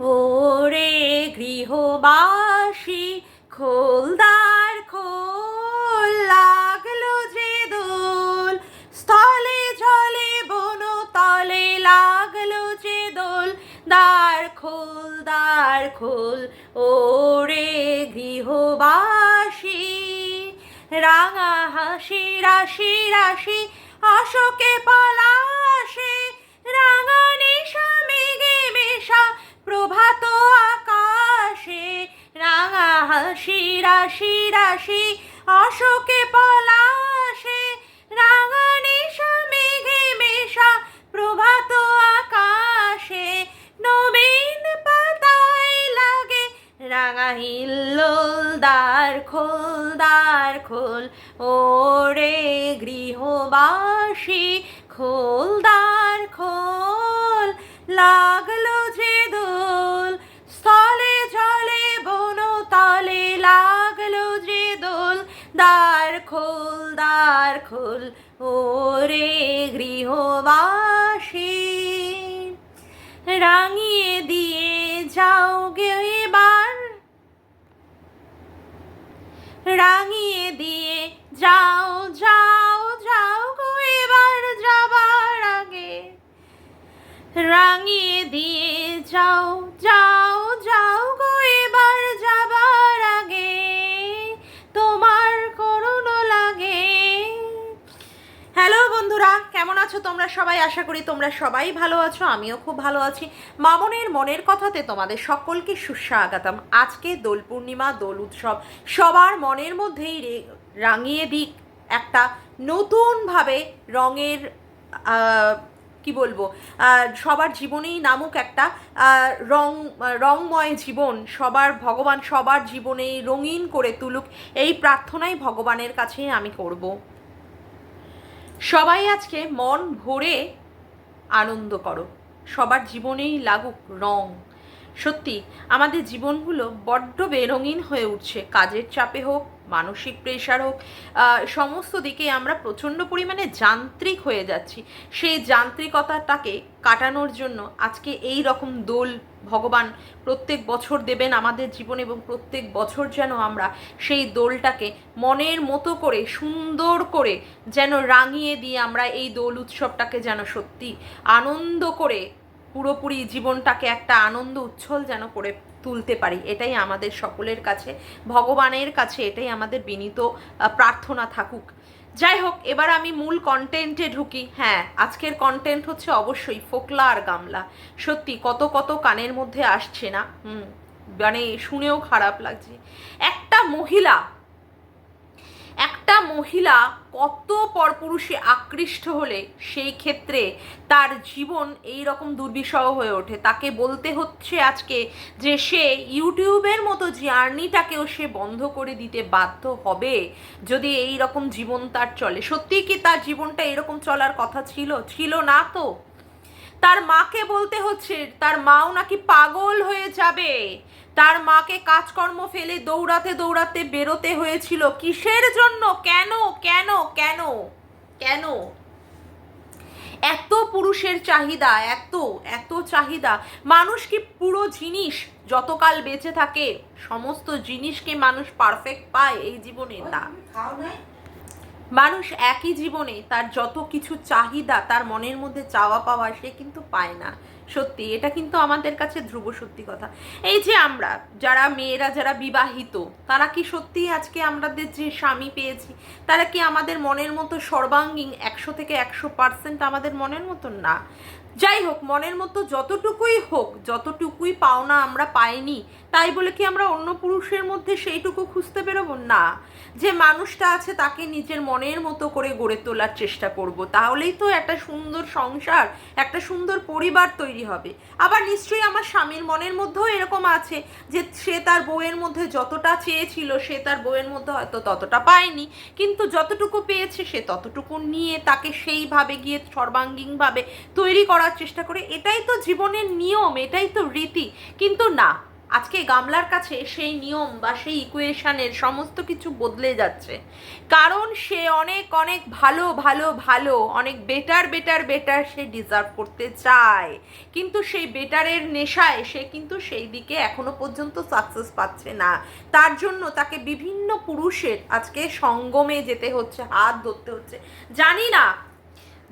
ওরে গৃহবাসী, খোলদার খোল, লাগল যে দোল। স্থলে জলে বন তলে লাগল যে দোল। দ্বার খোল দ্বার খোল, ওরে গৃহবাসী। রাঙা হাসি, রাশি রাশি, অশোকে পলাশে, রাঙা প্রভাত আকাশে রাঙা হাসি, রাশি রাশি, অশোকে পলাশে, রাঙা নিশা, মেঘে মেশা, প্রভাত আকাশে, নবীন পাতায় লাগে রাঙা হিল্লোল, দ্বার খোল ওরে গৃহবাসী, খোল, দ্বার খোল লাগল দ্বার খোল দ্বার খোল ওরে গৃহবাসী। রাঙিয়ে দিয়ে যাও গে এবার। রাঙিয়ে দিয়ে যাও যাও যাও গো এবার যাবার আগে। রাঙিয়ে দিয়ে যাও যাও যাও আছো তোমরা সবাই? আশা করি তোমরা সবাই ভালো আছো, আমিও খুব ভালো আছি। মামনের মনের কথাতে তোমাদের সকলকে সুস্বাগতম। আজকে দোল পূর্ণিমা, দোল উৎসব, সবার মনের মধ্যেই রাঙিয়ে দিক একটা নতুনভাবে রঙের কি বলব সবার জীবনেই নামুক একটা রং রংময় জীবন, সবার ভগবান সবার জীবনেই রঙিন করে তুলুক। এই প্রার্থনাই ভগবানের কাছে আমি করব। সবাই আজকে মন ভরে আনন্দ করো। সবার জীবনেই লাগুক রং। সত্যি, আমাদের জীবনগুলো বড্ড বেরঙিন হয়ে উঠছে। কাজের চাপে হোক মানসিক প্রেশার হোক সমস্ত দিকে আমরা প্রচণ্ড পরিমাণে যান্ত্রিক হয়ে যাচ্ছি। সেই যান্ত্রিকতাটাকে কাটানোর জন্য আজকে এই রকম দোল ভগবান প্রত্যেক বছর দেবেন আমাদের জীবনে এবং প্রত্যেক বছর যেন আমরা সেই দোলটাকে মনের মতো করে, সুন্দর করে যেন রাঙিয়ে দিয়ে আমরা এই দোল উৎসবটাকে যেন সত্যি আনন্দ করে, পুরোপুরি জীবনটাকে একটা আনন্দ উচ্ছল যেন করে তুলতে পারি। এটাই আমাদের সকলের কাছে, ভগবানের কাছে এটাই আমাদের বিনীত প্রার্থনা থাকুক। যাই হোক, এবার আমি মূল কন্টেন্টে ঢুকি। হ্যাঁ আজকের কন্টেন্ট হচ্ছে অবশ্যই ফোকলা আর গামলা। সত্যি, কত কত কানের মধ্যে আসছে না। হুম মানে শুনেও খারাপ লাগছে। একটা মহিলা একটা মহিলা কত পরপুরুষে আকৃষ্ট হলে সেই ক্ষেত্রে তার জীবন এই রকম দুর্বিষহ হয়ে ওঠে। তাকে বলতে হচ্ছে আজকে যে সে ইউটিউবের মতো জার্নিটাকেও সে বন্ধ করে দিতে বাধ্য হবে যদি এই রকম জীবন তার চলে। সত্যিই কি তার জীবনটা এরকম চলার কথা ছিল? ছিল না তো? তার মাকে বলতে হচ্ছে, তার মাও নাকি পাগল হয়ে যাবে। তার মাকে কাজকর্ম ফেলে দৌড়াতে দৌড়াতে বেরোতে হয়েছিল। কিসের জন্য? কেন? কেন? কেন? কেন? এত পুরুষের চাহিদা, এত এত চাহিদা। মানুষ কি পুরো জিনিস যতকাল বেঁচে থাকে, সমস্ত জিনিসকে মানুষ পারফেক্ট পায় এই জীবনে? না। মানুষ একই জীবনে তার যত কিছু চাহিদা তার মনের মধ্যে চাওয়া পাওয়া সে কিন্তু পায় না। সত্যি, এটা কিন্তু আমাদের কাছে ধ্রুব সত্যি কথা। এই যে আমরা, যারা মেয়েরা, যারা বিবাহিত, তারা কি সত্যি আজকে আমাদের যে স্বামী পেয়েছি, তারা কি আমাদের মনের মতো সর্বাঙ্গীন একশো থেকে একশো পার্সেন্ট আমাদের মনের মতো? না। যাই হোক, মনের মতো যতটুকুই হোক, যতটুকুই পাওনা আমরা পাইনি তাই বলে কি আমরা অন্য পুরুষের মধ্যে সেইটুকু খুঁজতে বেরোবো? না। যে মানুষটা আছে তাকে নিজের মনের মতো করে গড়ে তোলার চেষ্টা করব। তাহলেই তো একটা সুন্দর সংসার, একটা সুন্দর পরিবার তৈরি হবে। আবার নিশ্চয়ই আমার স্বামীর মনের মধ্যেও এরকম আছে যে সে তার বউয়ের মধ্যে যতটা চেয়েছিল, সে তার বউয়ের মধ্যে হয়তো ততটা পায়নি। কিন্তু যতটুকু পেয়েছে সে ততটুকু নিয়ে তাকে সেইভাবে গিয়ে সর্বাঙ্গীনভাবে তৈরি করার চেষ্টা করে। এটাই তো জীবনের নিয়ম, এটাই তো রীতি। কিন্তু না আজকে গামলার কাছে সেই নিয়ম বা সেই ইকুয়েশনের সমস্ত কিছু বদলে যাচ্ছে। কারণ সে অনেক অনেক ভালো ভালো ভালো, অনেক বেটার বেটার বেটার সে ডিজার্ভ করতে চায়। কিন্তু সেই বেটারের নেশায় সে কিন্তু সেই দিকে এখনও পর্যন্ত সাকসেস পাচ্ছে না। তার জন্য তাকে বিভিন্ন পুরুষের আজকে সঙ্গমে যেতে হচ্ছে, হাত ধরতে হচ্ছে। জানি না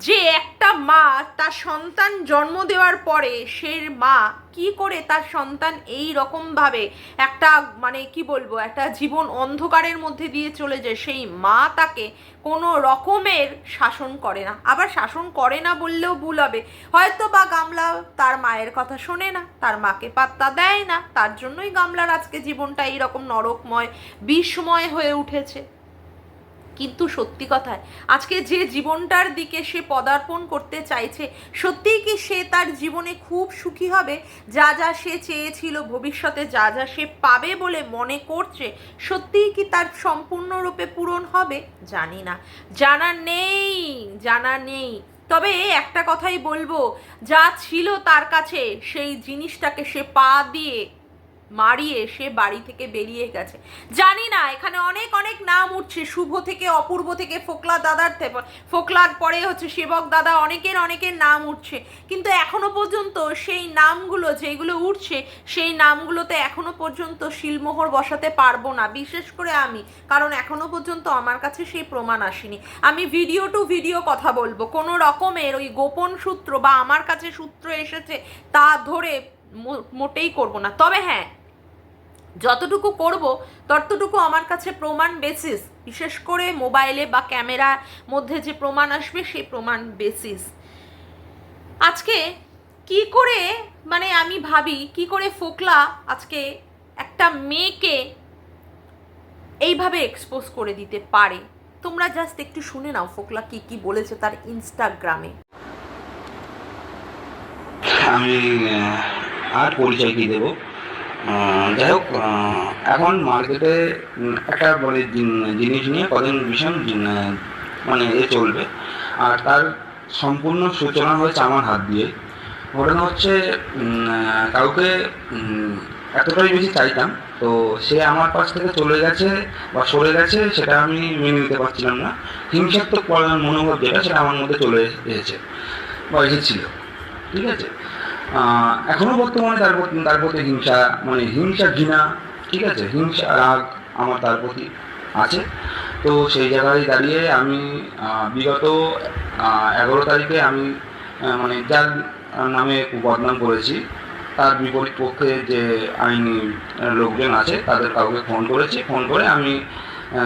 যে একটা মা তার সন্তান জন্ম দেওয়ার পরে সে মা কি করে তার সন্তান এই রকমভাবে একটা মানে কি বলব, একটা জীবন অন্ধকারের মধ্যে দিয়ে চলে যায়, সেই মা তাকে কোনো রকমের শাসন করে না। আবার শাসন করে না বললেও ভুল হবে। হয়তো বা গামলা তার মায়ের কথা শোনে না, তার মাকে পাত্তা দেয় না, তার জন্যই গামলার আজকে জীবনটা এইরকম নরকময়, বিষময় হয়ে উঠেছে। কিন্তু সত্যি কথায়, আজকে যে জীবনটার দিকে সে পদার্পণ করতে চাইছে, সত্যিই কি সে তার জীবনে খুব সুখী হবে? যা যা সে চেয়েছিল, ভবিষ্যতে যা যা সে পাবে বলে মনে করছে, সত্যিই কি তার সম্পূর্ণরূপে পূরণ হবে? জানি না। জানা নেই জানা নেই। তবে একটা কথাই বলব, যা ছিল তার কাছে, সেই জিনিসটাকে সে পা দিয়ে মারিয়ে সে বাড়ি থেকে বেরিয়ে গেছে। জানি না, এখানে অনেক অনেক নাম উঠছে। শুভ থেকে অপূর্ব থেকে ফোকলা দাদার ফোকলার পরে হচ্ছে সেবক দাদা, অনেকের অনেকের নাম উঠছে। কিন্তু এখনও পর্যন্ত সেই নামগুলো যেগুলো উঠছে, সেই নামগুলোতে এখনও পর্যন্ত শিলমোহর বসাতে পারব না। বিশেষ করে আমি, কারণ এখনও পর্যন্ত আমার কাছে সেই প্রমাণ আসেনি। আমি ভিডিও টু ভিডিও কথা বলব। কোনো রকমের ওই গোপন সূত্র বা আমার কাছে সূত্র এসেছে তা ধরে মোটেই করব না। তবে হ্যাঁ যতটুকু করব, ততটুকু আমার কাছে প্রমাণ বেসিস বিশেষ করে মোবাইলে বা ক্যামেরার মধ্যে যে প্রমাণ আসবে, সেই প্রমাণ বেসিস আজকে কি করে মানে আমি ভাবি, কি করে ফোকলা আজকে একটা মেয়েকে এইভাবে এক্সপোজ করে দিতে পারে? তোমরা জাস্ট একটু শুনে নাও ফোকলা কি কি বলেছে তার ইনস্টাগ্রামে আমি আর পরিচয় কি দেবো? যাই হোক এখন মার্কেটে একটা মানে জিনিস নিয়ে কদিন ভীষণ মানে এ চলবে। আর তার সম্পূর্ণ সূচনা হয়েছে আমার হাত দিয়ে। ঘটনা হচ্ছে কাউকে এতটাই বেশি চাইতাম, তো সে আমার পাশ থেকে চলে গেছে বা সরে গেছে সেটা আমি মেনে নিতে পারছিলাম না। হিংসাত্মক মনোভাব যেটা, সেটা আমার মধ্যে চলে এসেছে, বা এসেছিল। ঠিক আছে? আহ, এখনও বর্তমানে তার প্রতি তার প্রতি হিংসা মানে হিংসা ঘৃণা ঠিক আছে? হিংসা রাগ আমার তার প্রতি আছে। তো সেই জায়গায় দাঁড়িয়ে আমি বিগত এগারো তারিখে আমি মানে যার নামে বদনাম করেছি তার বিপরীত পক্ষে যে আইনি লোকজন আছে তাদের কাউকে ফোন করেছি। ফোন করে আমি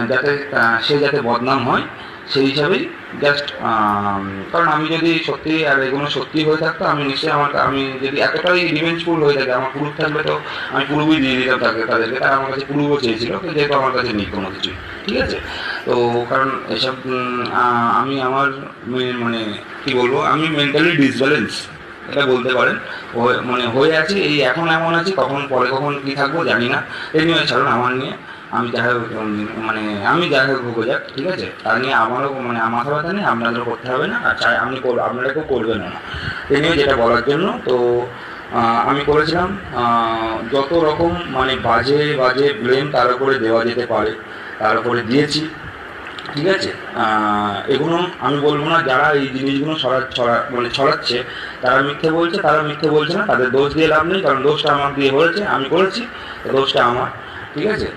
যাতে সে যাতে বদনাম হয় সেই হিসাবেই জাস্ট কারণ আমি যদি সত্যি, আর এগুলো সত্যি হয়ে থাকতো, আমি নিশ্চয়ই আমার, আমি যদি এতটাই রিভেঞ্জফুল হয়ে থাকে, আমার প্রুফ থাকলে তো আমি পুরুবই দিয়ে দিতাম তাকে তাদেরকে, তারা আমার কাছে প্রুফও চেয়েছিল, কিন্তু যেহেতু আমার কাছে নেই কোনো কিছু ঠিক আছে? তো কারণ এসব আমি আমার মানে কি বলব, আমি মেন্টালি ডিসব্যালেন্স এটা বলতে পারেন মানে হয়ে আছে, এই এখন এমন আছে, কখন, পরে কখন কি থাকব জানি না এই নিয়ে ছাড়ুন, আমার নিয়ে আমি হোক মানে আমি হোক ভোগ যাক ঠিক আছে? তার নিয়ে আমারও মানে আমার ব্যথা নেই, আপনাদেরও করতে হবে না, আর চাই আপনি আপনারা কেউ করবেন না। এই নিয়ে যেটা বলার জন্য, তো আমি করেছিলাম যত রকম মানে বাজে বাজে ব্লেম তার উপরে দেওয়া যেতে পারে, তার উপরে দিয়েছি, ঠিক আছে? এগুলো আমি বলব না, যারা এই জিনিসগুলো ছড়া ছড়া মানে ছড়াচ্ছে, তারা মিথ্যে বলছে, তারা মিথ্যে বলছে না, তাদের দোষ দিয়ে লাভ নেই, কারণ দোষটা আমার দিয়ে হয়েছে, আমি করেছি, তো দোষটা আমার, ঠিক আছে?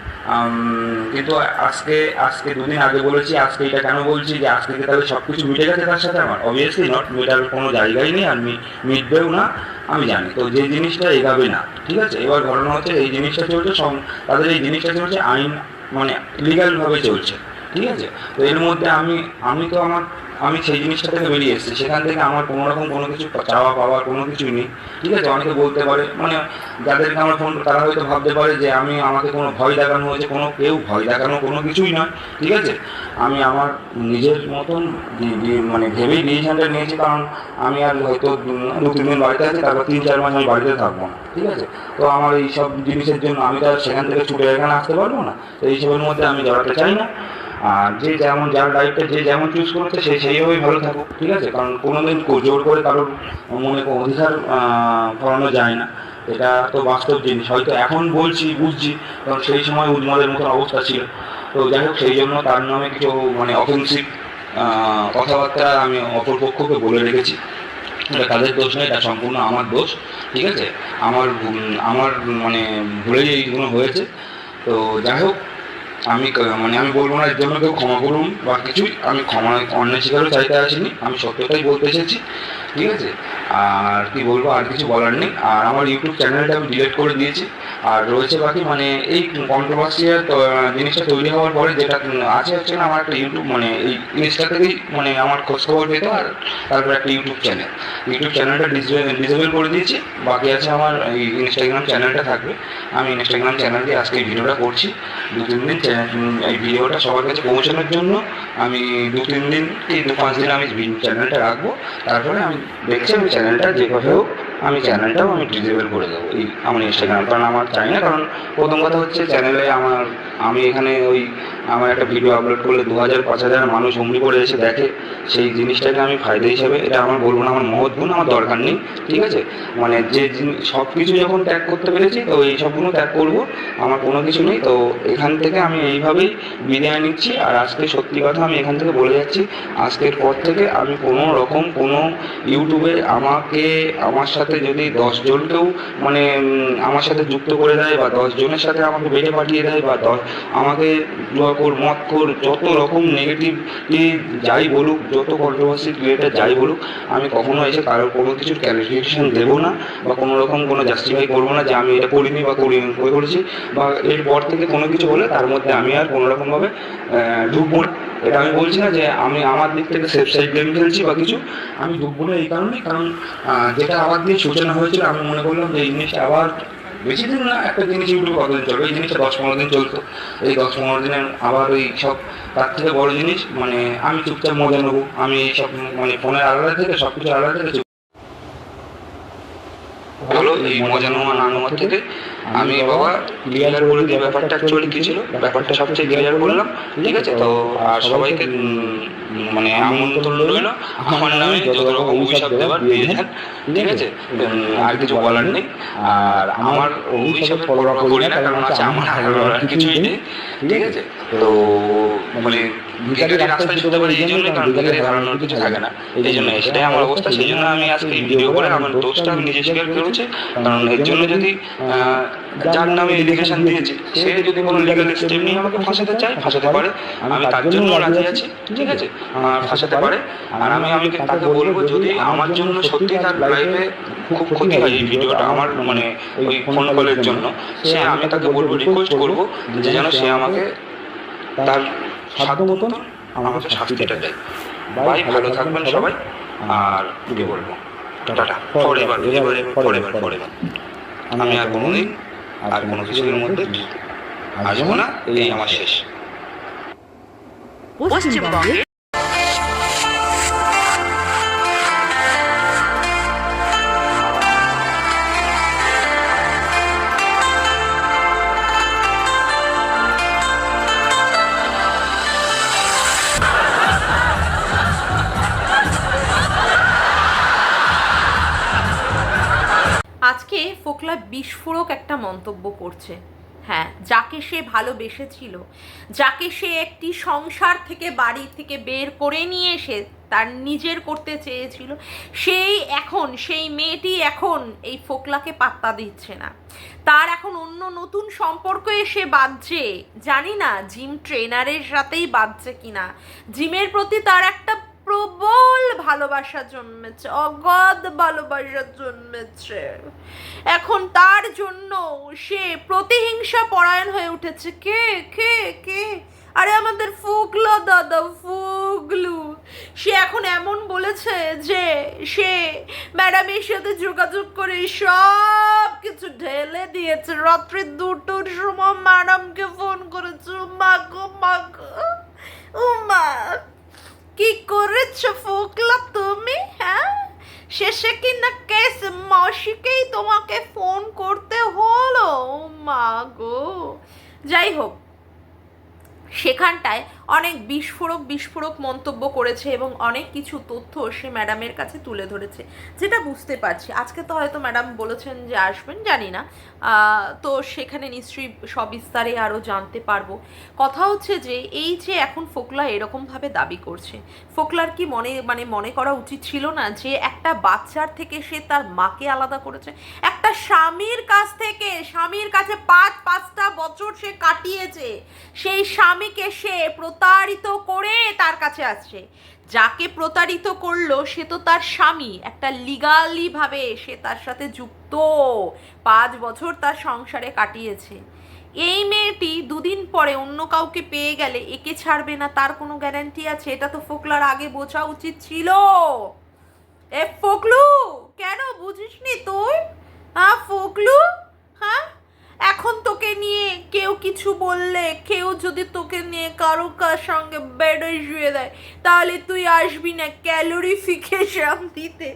কিন্তু আজকে আজকে দুদিন আগে বলেছি, আজকে এটা কেন বলছি যে আজকে তাহলে সব কিছু মিটে গেছে তার সাথে আমার? অবভিয়াসলি নট মেটার কোনো জায়গায় নেই, আর মিটবেও না, আমি জানি। তো যে জিনিসটা এগাবে না, ঠিক আছে? এবার ঘটনা হচ্ছে এই জিনিসটা চলছে তাদের এই জিনিসটা চলছে, আইন মানে লিগালভাবে চলছে, ঠিক আছে? তো এর মধ্যে আমি আমি তো আমার আমি সেই জিনিসটা থেকে বেরিয়ে এসেছি। সেখান থেকে আমার কোনো রকম কোনো কিছু চাওয়া পাওয়া, কোনো কিছু নেই। ঠিক আছে? অনেকে বলতে পারে মানে যাদেরকে আমার ফোন, তারা হয়তো ভাবতে পারে যে আমি, আমাকে কোনো ভয় দেখানো হয়েছে। কোনো কেউ ভয় দেখানো কোনো কিছুই নয় ঠিক আছে? আমি আমার নিজের মতন মানে ভেবেই ডিসিশনটা নিয়েছি, কারণ আমি আর হয়তো দু- তিন দিন বাড়িতে আছি, তারপর তিন, চার মাস আমি বাড়িতে থাকব না। ঠিক আছে? তো আমার এই সব জিনিসের জন্য আমি তো সেখান থেকে ছুটে এখানে আসতে পারব না। তো এইসবের মধ্যে আমি জড়াতে চাই না। আর যে যেমন যার লাইফটা যে যেমন চুজ করছে, সে সেইভাবেই ভালো থাকুক, ঠিক আছে? কারণ কোনোদিন জোর করে কারোর মনে অধিকার করানো যায় না। এটা তো বাস্তব জিনিস। হয়তো এখন বলছি, বুঝছি, কারণ সেই সময় উন্মাদের মতো অবস্থা ছিল। তো যাই হোক, সেই জন্য তার নামে কিছু মানে অফেন্সিভ কথাবার্তা আমি অপরপক্ষকে বলে রেখেছি। এটা তাদের দোষ নয়, এটা সম্পূর্ণ আমার দোষ, ঠিক আছে? আমার আমার মানে ভুলেই এইগুলো হয়েছে। তো যাই হোক আমি মানে আমি বলব না এর জন্য কেউ ক্ষমা করুন বা কিছুই আমি ক্ষমা অন্য শিকারও চাইতে আসিনি, আমি সত্যটাই বলতে এসেছি, ঠিক আছে? আর কি বলব, আর কিছু বলার নেই। আর আমার ইউটিউব চ্যানেলটা আমি ডিলিট করে দিয়েছি। আর রয়েছে বাকি মানে এই কন্ট্রোভার্সিয়াল জিনিসটা তৈরি হওয়ার পরে যেটা আছে হচ্ছে না আমার একটা ইউটিউব মানে এই জিনিসটা থেকেই মানে আমার খোঁজখবর পেতে আর তারপর একটা ইউটিউব চ্যানেল ইউটিউব চ্যানেলটা ডিসেবল করে দিয়েছি, বাকি আছে আমার এই ইনস্টাগ্রাম চ্যানেলটা থাকবে। আমি ইনস্টাগ্রাম চ্যানেল দিয়ে আজকে ভিডিওটা করছি। দু তিন দিন এই ভিডিওটা সবার কাছে পৌঁছানোর জন্য আমি দু তিন দিন কি দু পাঁচ দিন আমি চ্যানেলটা রাখব। তারপরে আমি দেখছি আমি চ্যানেলটা যেভাবে হোক আমি চ্যানেলটাও আমি ডিজেবল করে দেবো এই আমার ইনস্টাগ্রাম কারণ আমার চাই না, কারণ প্রথম কথা হচ্ছে চ্যানেলে আমার আমি এখানে ওই আমার একটা ভিডিও আপলোড করলে দু হাজার পাঁচ হাজার মানুষ অমনি করে এসে দেখে, সেই জিনিসটাকে আমি ফায়দা হিসাবে, এটা আমার বলব না, আমার মহৎ গুণ, আমার দরকার নেই, ঠিক আছে? মানে যে সব কিছু যখন ত্যাগ করতে পেরেছি, তো এই সবগুলো ত্যাগ করব, আমার কোনো কিছু নেই, তো এখান থেকে আমি এইভাবেই বিদায় নিচ্ছি, আর আজকে সত্যি কথা আমি এখান থেকে বলে যাচ্ছি, আজকের পর থেকে আমি কোনো রকম কোনো ইউটিউবে আমাকে, আমার সাথে যদি দশজনকেও মানে আমার সাথে যুক্ত করে দেয়, বা দশজনের সাথে আমাকে বেড়ে পাঠিয়ে দেয়, বা দশ, আমাকে জুয়াকোর মদখোর যত রকম নেগেটিভ যাই বলুক, যত কন্ট্রোভার্সি রিলেটেড যাই বলুক, আমি কখনো এসে কারোর কোনো কিছুর ক্যালিফিকেশন দেবো না বা কোনো রকম কোনো জাস্টিফাই করব না যে আমি এটা করিনি বা করি করে করেছি বা এরপর থেকে কোনো কিছু হলে তার মধ্যে আমি আর কোনো রকমভাবে ঢুকবো না। এটা আমি বলছি না যে আমি আমার দিক থেকে সেফ সাইড গেম খেলছি বা কিছু, আমি ঢুকবো না এই কারণে কারণ যেটা আবার দিয়ে সূচনা হয়েছিল, আমি মনে করলাম যে এই জিনিসটা আবার বেশি দিন না একটা জিনিস ইউটিউব কতদিন চলবে এই জিনিসটা দশ পনেরো দিন চলতো। এই দশ পনেরো দিনের আবার ওই সব তার থেকে বড় জিনিস মানে আমি চুপচাপ মজা নেব আমি এই সব মানে ফোনের আলাদা থেকে সব কিছু আলাদা থেকে হলো এই মজা নেওয়া না নেওয়ার থেকে আমি বাবা ক্লিয়ার করে দিই ব্যাপারটা অ্যাকচুয়ালি কী ছিল ব্যাপারটা সবচেয়ে ক্লিয়ার করলাম ঠিক আছে? তো আর সবাইকে মানে আমন্ত্রণ রইল আমার নামে যত রকম অভিশাপ দেওয়ার দিয়ে যান ঠিক আছে? আর কিছু বলার নেই। আর আমার অভিশাপের পরোয়া করি না কারণ আছে আমার কিছুই নেই। ঠিক আছে? তো মানে ভিকারি রাস্তায় যেতে পারে এই জন্য কারণ ভিকারি হারানোর কিছু থাকে না। এই জন্য সেটাই আমার অবস্থা সেই জন্য আমি আজকে এই ভিডিও করে আমার দোষটা আমি নিজে স্বীকার করেছি। কারণ এর জন্য যদি যার নামে এলিগেশন দিয়েছি সে যদি কোনো লিগাল স্টেপ নিয়ে আমাকে ফাঁসাতে চায় ফাঁসাতে পারে আমি তার জন্য রাজি আছি। ঠিক আছে? আর ফাঁসাতে পারে আর আমি আমি তাকে বলব যদি আমার জন্য সত্যি তার লাইফে খুব ক্ষতি হয় এই ভিডিওটা আমার মানে ওই ফোন কলের জন্য সে আমি তাকে বলব রিকোয়েস্ট করব যে যেন সে আমাকে তার সাধ্য মতন আমাকে শাস্তিটা দেয় ভাই ভালো থাকবেন সবাই। আর কি বলব? টাটা। ফরএভার এবার ফরএভার ফরএভার আমি আর কোনোদিন আর কোনো কিছুর মধ্যে আসব না। এই আমার শেষ। পশ্চিমবঙ্গে আজকে ফোকলা বিস্ফোরক একটা মন্তব্য করছে। হ্যাঁ যাকে সে ভালোবেসেছিল, যাকে সে একটি সংসার থেকে বাড়ি থেকে বের করে নিয়ে এসে তার নিজের করতে চেয়েছিল, সেই এখন, সেই মেয়েটি এখন এই ফোকলাকে পাত্তা দিচ্ছে না। তার এখন অন্য নতুন সম্পর্ক এসে বাজছে জানি না, জিম ট্রেনারের সাথেই বাঁধছে কিনা। জিমের প্রতি তার একটা প্রবল ভালোবাসা জন্মেছে, অগাধ ভালোবাসা জন্মেছে। এখন তার জন্য সে প্রতিহিংসা পরায়ণ হয়ে উঠেছে। কে? কে? কে? আরে আমাদের ফুগলো দাদা, ফুগলু। সে এখন এমন বলেছে যে সে ম্যাডামের সাথে যোগাযোগ করে সব কিছু ঢেলে দিয়েছে। রাত্রি দুটোর সময় ম্যাডামকে ফোন করেছে মা গো মা গো কি করেছ ফোকলা তুমি হ্যাঁ? শেষে কি না কেস মাসিকেই তোমাকে ফোন করতে হলো? মা গো। যাই হোক, সেখানটায় অনেক বিস্ফোরক বিস্ফোরক মন্তব্য করেছে এবং অনেক কিছু তথ্য সে ম্যাডামের কাছে তুলে ধরেছে। যেটা বুঝতে পারছি। আজকে তো হয়তো ম্যাডাম বলেছেন যে আসবেন, জানি না। তো সেখানে নিশ্চয়ই সবিস্তারে আরও জানতে পারব। কথা হচ্ছে যে, এই যে এখন ফোকলা এরকমভাবে দাবি করছে, ফোকলার কি মনে মানে মনে করা উচিত ছিল না যে একটা বাচ্চার থেকে সে তার মাকে আলাদা করেছে? একটা স্বামীর কাছ থেকে, স্বামীর কাছে পাঁচ, পাঁচটা বছর সে কাটিয়েছে। সেই স্বামীকে সে প্রতারিত করে তার কাছে আসছে। যাকে প্রতারিত করল সে তো তার স্বামী। একটা লিগালি ভাবে সে তার সাথে যুক্ত। পাঁচ বছর তার সংসারে কাটিয়েছে। এই মেয়েটি দুদিন পরে অন্য কাউকে পেয়ে গেলে একে ছাড়বে না, তার কোনো গ্যারান্টি আছে? এটা তো ফোকলার আগে বোঝা উচিত ছিল। এ ফোকলু, কেন বুঝিসনি তুই? হ্যাঁ ফোকলু? হ্যাঁ? এখন তোকে নিয়ে কেউ কিছু বললে, কেউ যদি তোকে নিয়ে কারও কার সঙ্গে বেডে শুয়ে দেয়, তাহলে তুই আসবি না ক্যালোরিফিকেশন দিতে।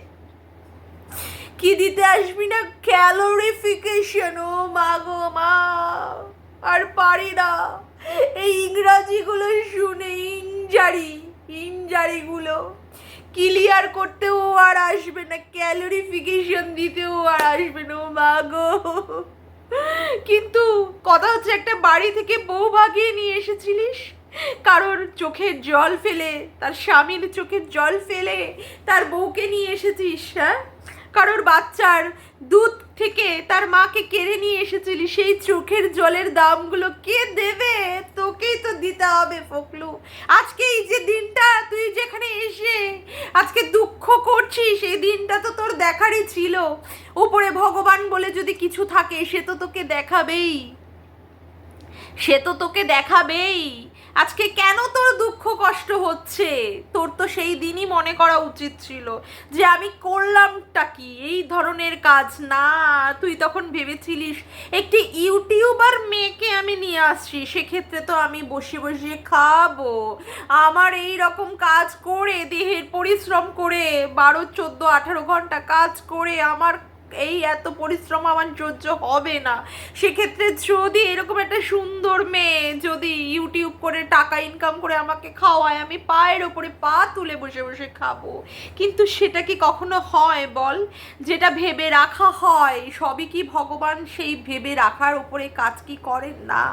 কি দিতে আসবি না ক্যালোরিফিকেশন ও মা গো মা, আর পারি না। এই ইংরাজিগুলো শুনে ইনজারি, ইনজারিগুলো। ক্লিয়ার করতেও আর আসবে না ক্যালোরিফিকেশন দিতেও আর আসবে না, ও মা গো। কিন্তু কথা হচ্ছে একটা বাড়ি থেকে বউ ভাগিয়ে নিয়ে এসেছিলিস। কারোর চোখে জল ফেলে, তার স্বামীর চোখে জল ফেলে, তার বউকে নিয়ে এসেছিস হ্যাঁ? কারোর বাচ্চার দুধ থেকে তার মাকে কেড়ে নিয়ে এসেছিলি, সেই চোখের জলের দামগুলো কে দেবে? তোকেই তো দিতে হবে ফকলু। আজকে এই যে দিনটা, তুই যেখানে এসে আজকে দুঃখ করছিস, এই দিনটা তো তোর দেখারই ছিল। উপরে ভগবান বলে যদি কিছু থাকে, সে তো তোকে দেখাবেই। সে তো তোকে দেখাবেই। আজকে কেন তোর দুঃখ কষ্ট হচ্ছে? তোর তো সেই দিনই মনে করা উচিত ছিল যে আমি করলামটা কি? এই ধরনের কাজ না, তুই তখন ভেবেছিলিস একটি ইউটিউবার মেয়েকে আমি নিয়ে আসছি, সেক্ষেত্রে তো আমি বসে বসে খাব। আমার এই রকম কাজ করে, দেহের পরিশ্রম করে, বারো, চোদ্দ, আঠারো ঘণ্টা কাজ করে আমার এই এত পরিশ্রম আমার সহ্য হবে না। সেক্ষেত্রে যদি এরকম একটা সুন্দর মেয়ে যদি ইউটিউব করে টাকা ইনকাম করে আমাকে খাওয়ায়, আমি পায়ের ওপরে পা তুলে বসে বসে খাব। কিন্তু সেটা কি কখনো হয় বল? যেটা ভেবে রাখা হয়, সবই কি ভগবান সেই ভেবে রাখার ওপরে কাজ কি করেন না?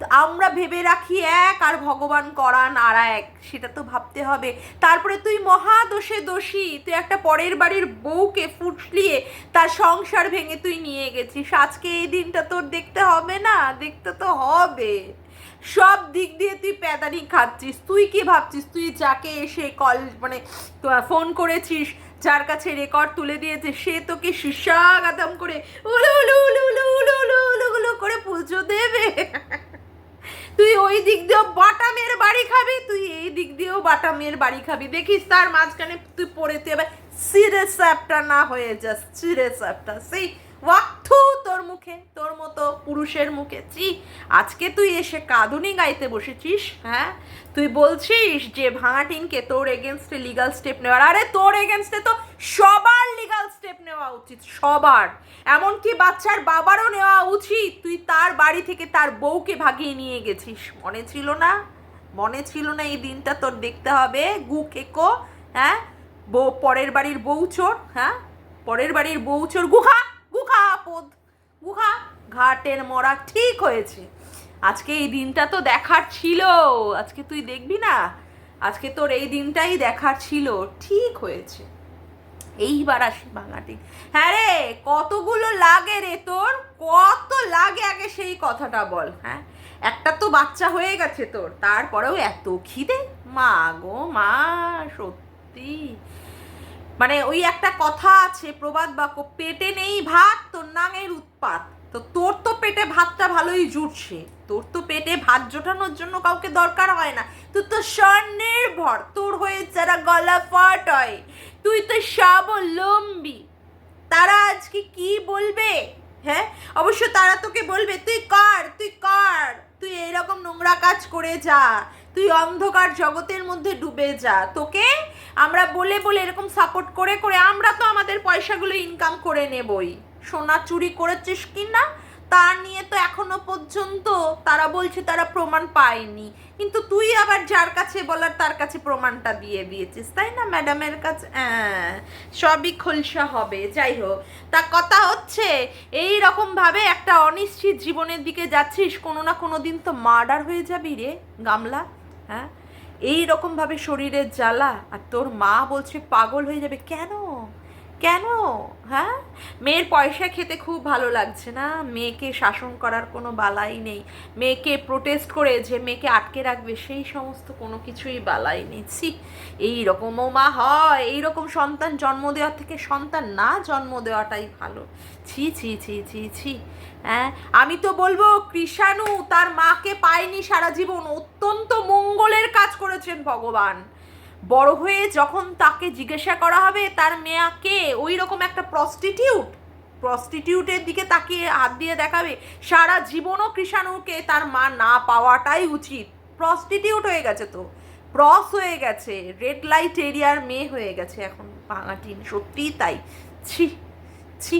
তো আমরা ভেবে রাখি এক আর ভগবান করান আর এক, সেটা তো ভাবতে হবে। তারপরে তুই মহাদোষে দোষী তুই একটা পরের বাড়ির বউকে ফুটলিয়ে তার সংসার ভেঙে তুই নিয়ে গেছিস। আজকে এই দিনটা তোর দেখতে হবে না, দেখতে তো হবে। সব দিক দিয়ে তুই প্যাদানি খাচ্ছিস। তুই কি ভাবছিস? তুই যাকে এসে কল মানে ফোন করেছিস, যার কাছে রেকর্ড তুলে দিয়েছে সে তোকে সুস্বাগতম করে উলু উলু উলু উলু উলু উলু উলু উলু করে পুজো দেবে। তুই ওই দিক দিয়েও বাটামের বাড়ি খাবি, তুই এই দিক দিয়েও বাটামের বাড়ি খাবি। দেখিস তার মাঝখানে তুই পড়ে তুই এবার সিরে স্যাপটা না হয়ে যাস সিরে স্যাপটা সেই ওয়াক্থু তোর মুখে, তোর মতো পুরুষের মুখে। চি আজকে তুই এসে কাঁদুনি গাইতে বসেছিস হ্যাঁ? তুই বলছিস যে ভাঙাটিনকে তোর এগেনস্টে লিগাল স্টেপ নেওয়ার। আরে তোর এগেনস্টে তো সবার লিগাল স্টেপ নেওয়া উচিত, সবার। এমনকি বাচ্চার বাবারও নেওয়া উচিত। তুই তার বাড়ি থেকে তার বউকে ভাগিয়ে নিয়ে গেছিস। মনে ছিল না? মনে ছিল না এই দিনটা তোর দেখতে হবে? গু খেকো হ্যাঁ? বউ, পরের বাড়ির বউ চোর হ্যাঁ? পরের বাড়ির বউ চোর, গুহা গুহা আপদ, গুহা, ঘাটের মরা ঠিক হয়েছে। আজকে এই দিনটা তো দেখার ছিল, আজকে তুই দেখবি না? আজকে তোর এই দিনটাই দেখার ছিল, ঠিক হয়েছে। এইবার আসি ভাঙাটি হ্যাঁ রে, কতগুলো লাগে রে তোর, কত লাগে আগে সেই কথাটা বল হ্যাঁ? একটা তো বাচ্চা হয়ে গেছে তোর, তারপরেও এত খিদে? মা গো, মা, সত্যি। মানে ওই একটা কথা আছে, প্রবাদ বাক্য পেটে নেই ভাত, তোর নাঙের উৎপাত। তো তোর তো পেটে ভাতটা ভালোই জুটছে। তোর তো পেটে ভাত জোটানোর জন্য কাউকে দরকার হয় না। তুই তো স্বনির্ভর তোর হয়ে যারা গলা ফাট হয়, তুই তো স্বাবলম্বী। তারা আজকে কি বলবে? হ্যাঁ? অবশ্য তারা তোকে বলবে, তুই কর তুই কর, তুই এরকম নোংরা কাজ করে যা তুই অন্ধকার জগতের মধ্যে ডুবে যা। তোকে আমরা বলে বলে এরকম সাপোর্ট করে করে আমরা তো আমাদের পয়সাগুলো ইনকাম করে নেবই। সোনা চুরি করেছিস কি না তা নিয়ে তো এখনও পর্যন্ত তারা বলছে তারা প্রমাণ পায়নি। কিন্তু তুই আবার যার কাছে বলার তার কাছে প্রমাণটা দিয়ে দিয়েছিস, তাই না, ম্যাডামের কাছে? হ্যাঁ সবই খোলসা হবে। যাই হোক, তা কথা হচ্ছে এই রকম ভাবে একটা অনিশ্চিত জীবনের দিকে যাচ্ছিস, কোনো না কোনো দিন তো মার্ডার হয়ে যাবি রে, গামলা। হ্যাঁ? এই রকমভাবে শরীরের জ্বালা আর তোর মা বলছে পাগল হয়ে যাবে। কেন? কেন? হ্যাঁ? মেয়ের পয়সা খেতে খুব ভালো লাগছে না? মেয়েকে শাসন করার কোনো বালাই নেই। মেয়েকে প্রোটেস্ট করে যে মেয়েকে আটকে রাখবে, সেই সমস্ত কোনো কিছুই বালাই নেই। ছি, এই রকমও মা হয়, এই রকম সন্তান জন্ম দেওয়ার থেকে সন্তান না জন্ম দেওয়াটাই ভালো। ছি ছি ছি ছি ছি হ্যাঁ? আমি তো বলব, কৃষাণু তার মাকে পায়নি সারা জীবন। অত্যন্ত মঙ্গলের কাজ করেছেন ভগবান। বড় হয়ে যখন তাকে জিজ্ঞাসা করা হবে, তার মেয়াকে ওই রকম একটা প্রস্টিটিউট প্রস্টিটিউটের দিকে তাকিয়ে হাত দিয়ে দেখাবে, সারা জীবনও কৃষাণুকে তার মা না পাওয়াটাই উচিত। প্রস্টিটিউট হয়ে গেছে তো। প্রস হয়ে গেছে। রেড লাইট এরিয়ার মেয়ে হয়ে গেছে এখন ভাঙাটিন সত্যিই তাই। ছি ছি।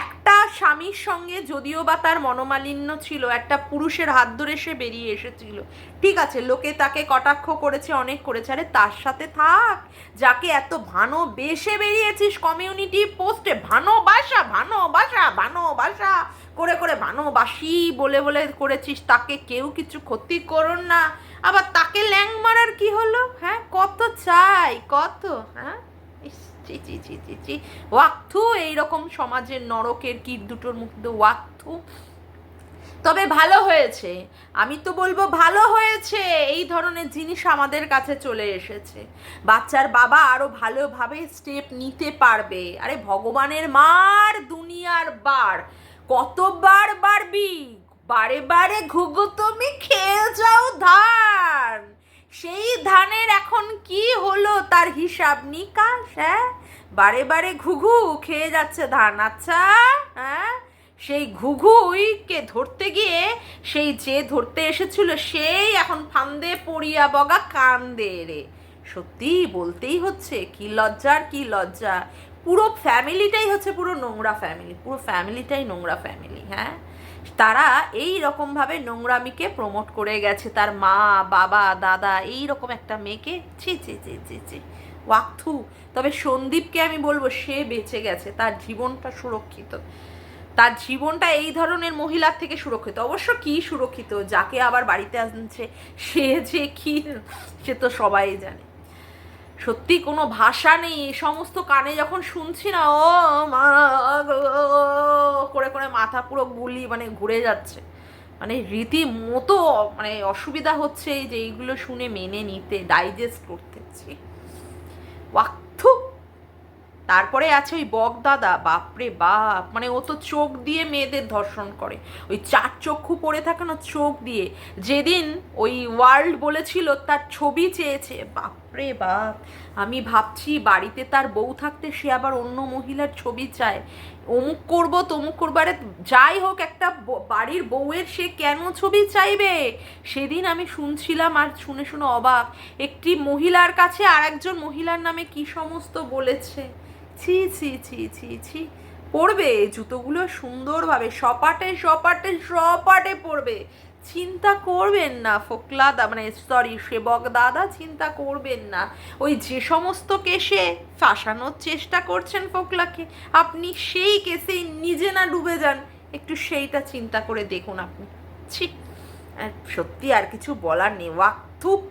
একটা স্বামীর সঙ্গে যদিও বা তার মনোমালিন্য ছিল, একটা পুরুষের হাত ধরে সে বেরিয়ে এসেছিল। ঠিক আছে, লোকে তাকে কটাক্ষ করেছে, অনেক করেছে। আরে তার সাথে থাক, যাকে এত ভানো বেশে বেরিয়েছিস কমিউনিটি পোস্টে ভানো বাসা ভানো বাসা ভানোবাসা ভানোবাসা করে করে ভানোবাসি বলে বলে করেছিস। তাকে কেউ কিছু ক্ষতি করুন না। আবার তাকে ল্যাং মারার কি হলো? হ্যাঁ কত চাই, কত হ্যাঁ? ছি ছি ছি ছি ছি ওয়াক্থু, এইরকম সমাজের নরকের কীট দুটোর মধ্যে ওয়াক্থু। তবে ভালো হয়েছে। আমি তো বলব ভালো হয়েছে। এই ধরনের জিনিস আমাদের কাছে চলে এসেছে। বাচ্চার বাবা আরও ভালোভাবে স্টেপ নিতে পারবে। আরে ভগবানের মার দুনিয়ার বার। কতবার বাড়বি? বারে বারে ঘুঘু তুমি খেয়ে যাও ধান। সেই ধানের এখন কি হলো তার হিসাব নিকাশ হ্যাঁ? বারে বারে ঘুঘু খেয়ে যাচ্ছে ধান আচ্ছা হ্যাঁ? সেই ঘুঘুইকে ধরতে গিয়ে সেই যে ধরতে এসেছিল সেই এখন ফান্দে পড়িয়া বগা কান্দে রে। সত্যি বলতেই হচ্ছে, কি লজ্জার, কি লজ্জা। পুরো ফ্যামিলিটাই হচ্ছে পুরো নোংরা ফ্যামিলি পুরো ফ্যামিলিটাই নোংরা ফ্যামিলি হ্যাঁ? তারা এই রকমভাবে নোংরামিকে প্রমোট করে গেছে। তার মা, বাবা, দাদা, এই রকম একটা মেয়েকে ছি ছি ছি ছি ছি ওয়াক্থু তবে সন্দীপকে আমি বলব, সে বেঁচে গেছে, তার জীবনটা সুরক্ষিত। তার জীবনটা এই ধরনের মহিলার থেকে সুরক্ষিত। অবশ্য কি সুরক্ষিত? যাকে আবার বাড়িতে আনছে, সে যে কি, সে তো সবাই জানে। সত্যি কোনো ভাষা নেই এই সমস্ত কানে যখন শুনছি না, ও মা মাথা পুরো গুলি মানে ঘুরে যাচ্ছে। মানে রীতিমতো মানে অসুবিধা হচ্ছে যে এইগুলো শুনে মেনে নিতে ডাইজেস্ট করতেছি তারপরে আছে ওই বক দাদা, বাপরে বাপ। মানে ও তো চোখ দিয়ে মেয়েদের ধর্ষণ করে। ওই চার চক্ষু পড়ে থাকে না চোখ দিয়ে। যেদিন ওই ওয়ার্ল্ড বলেছিল, তার ছবি চেয়েছে বাপরে বাপ, আমি ভাবছি বাড়িতে তার বউ থাকতে সে আবার অন্য মহিলার ছবি চায়। অমুক করব, তমুক করব, আরে যাই হোক, একটা বাড়ির বউয়ের সে কেন ছবি চাইবে? সেদিন আমি শুনছিলাম আর শুনে শুনে অবাক, একটি মহিলার কাছে আর একজন মহিলার নামে কি সমস্ত বলেছে। ছি ছি ছি ছি ছি, পড়বে, জুতোগুলো সুন্দরভাবে, সপাটে সপাটে সপাটে পড়বে। চিন্তা করবেন না, ফোকলা দা মানে সরি সেবক দাদা চিন্তা করবেন না। ওই যে সমস্ত কেসে ফাঁসানোর চেষ্টা করছেন ফোকলাকে, আপনি সেই কেসেই নিজে না ডুবে যান। একটু সেইটা চিন্তা করে দেখুন আপনি। ছি সত্যি আর কিছু বলার নেই। ওয়াক্থু